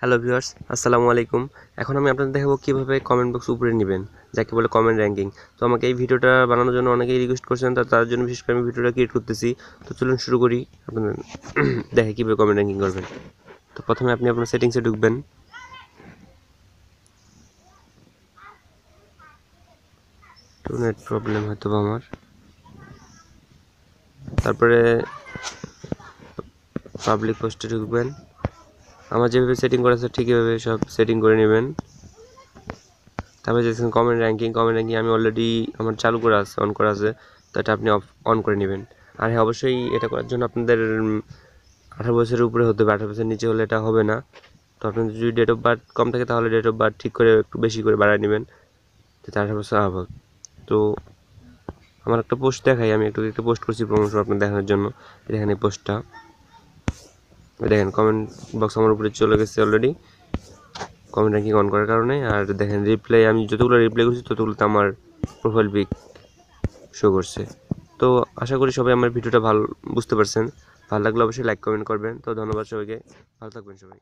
Hello viewers, আসসালামু আলাইকুম। এখন আমি আপনাদের দেখাবো কীভাবে কমেন্ট বক্স উপরে নেবেন, যাকে বলে কমেন্ট র্যাঙ্কিং তো আমাকে এই ভিডিওটা বানানোর জন্য অনেকেই রিকোয়েস্ট করছেন, তা তার জন্য বিশেষ করে আমি ভিডিওটা ক্রিয়েট করতেছি। তো চলুন শুরু করি, আপনাদের দেখে কীভাবে কমেন্ট র্যাঙ্কিং করবেন। তো প্রথমে আপনি আপনার সেটিংসে ঢুকবেন। নেট প্রবলেম হয়তো আমার। তারপরে পাবলিক পোস্টে ঢুকবেন। আমার যেভাবে সেটিং করা আছে, ঠিক এভাবে সব সেটিং করে নেবেন। তারপরে দেখছেন কমেন্ট র্যাঙ্কিং কমেন্ট র্যাঙ্কিং আমি অলরেডি আমার চালু করা আছে অন করা আছে, তো এটা আপনি অফ অন করে নেবেন। আর হ্যাঁ অবশ্যই এটা করার জন্য আপনাদের আঠারো বছরের উপরে হতে হবে, আঠারো বছরের নিচে হলে এটা হবে না। তো আপনাদের যদি ডেট অফ বার্থ কম থাকে, তাহলে ডেট অফ বার্থ ঠিক করে একটু বেশি করে বাড়ায় নেবেন, যাতে আঠারো বছর আবার তো আমার একটা পোস্ট দেখাই, আমি একটু, একটা পোস্ট করছি প্রমোশন আপনার দেখানোর জন্য। এই পোস্টটা দেখেন কমেন্ট বক্স আমার উপরে চলে গেছে অলরেডি কমেন্ট র্যাঙ্কিং অন করার কারণে। আর দেখেন রিপ্লাই আমি যতগুলো রিপ্লাই করছি, ততগুলোতে আমার প্রোফাইল পিক শো করছে। তো আশা করি সবাই আমার ভিডিওটা ভালো, বুঝতে পারছেন। ভালো লাগলে অবশ্যই লাইক কমেন্ট করবেন। তো ধন্যবাদ সবাইকে। ভালো থাকবেন সবাই।